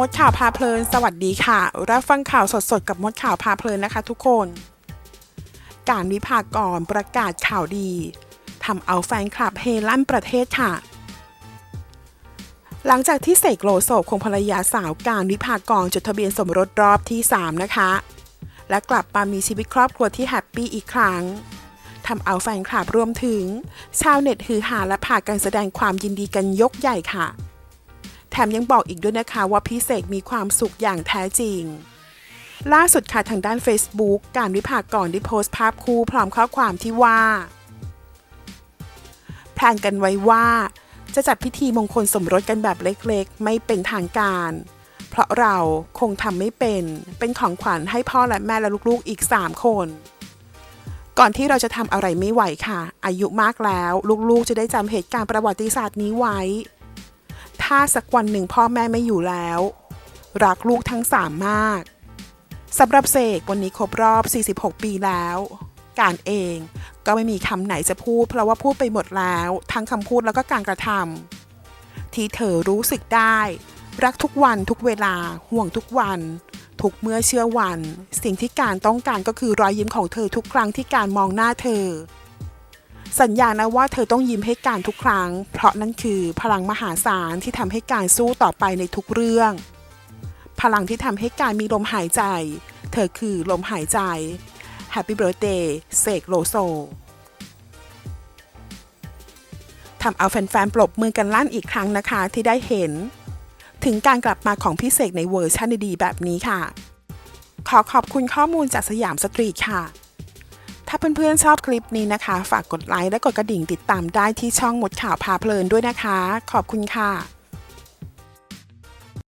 มดข่าวพาเพลิน สวัสดีค่ะ รับฟังข่าวสดๆ กับมดข่าวพาเพลินนะคะทุกคน การวิพากรประกาศข่าวดีทำเอาแฟนคลับเฮลั่นประเทศค่ะ หลังจากที่เสกโลโซคงภรรยาสาวการวิพากรจดทะเบียนสมรสรอบที่ 3 นะคะ และกลับมามีชีวิตครอบครัวที่แฮปปี้อีกครั้งทำเอาแฟนคลับรวมถึง ชาวเน็ตฮือฮาและพากันแสดงความยินดีกันยกใหญ่ค่ะ แถมยังบอกอีกด้วยนะคะว่าพี่เสกมีความสุขอย่างแท้จริง ล่าสุดค่ะทางด้าน Facebook การวิพากรได้โพสต์ภาพคู่พร้อมข้อความที่ว่า แพลนกันไว้ว่า จะจัดพิธีมงคลสมรสกันแบบเล็กๆ ไม่เป็นทางการ เพราะเราคงทำไม่เป็น เป็นของขวัญให้พ่อและแม่และลูกๆอีก 3 คน ก่อนที่เราจะทำอะไรไม่ไหวค่ะ อายุมากแล้ว ลูกๆจะได้จำเหตุการณ์ประวัติศาสตร์นี้ไว้ ถ้าสักวันหนึ่งพ่อแม่ไม่อยู่แล้ว รักลูกทั้งสามมากสำหรับเสกวันนี้ครบรอบ 46 ปีแล้ว การเองก็ไม่มีคำไหนจะพูด เพราะว่าพูดไปหมดแล้ว ทั้งคำพูดแล้วก็การกระทำที่เธอรู้สึกได้ รักทุกวันทุกเวลาห่วงทุกวัน ทุกเมื่อเชื่อวัน สิ่งที่การต้องการก็คือรอยยิ้มของเธอทุกครั้งที่การมองหน้าเธอ สัญญานะว่าเธอต้องยิ้มให้การทุกครั้ง เพราะนั่นคือพลังมหาศาลที่ทำให้การสู้ต่อไปในทุกเรื่อง พลังที่ทำให้การมีลมหายใจ เธอคือลมหายใจ Happy Birthday เสกโลโซทำเอาแฟนๆ ปรบมือกันลั่นอีกครั้งนะคะที่ได้เห็น ถึงการกลับมาของพี่เสกในเวอร์ชันดีๆแบบนี้ค่ะ ขอขอบคุณข้อมูลจากสยามสตรีทค่ะ ถ้าเพื่อนๆชอบคลิปนี้นะคะ ฝากกดไลค์และกดกระดิ่งติดตามได้ที่ช่องมดข่าวพาเพลินด้วยนะคะ ขอบคุณค่ะ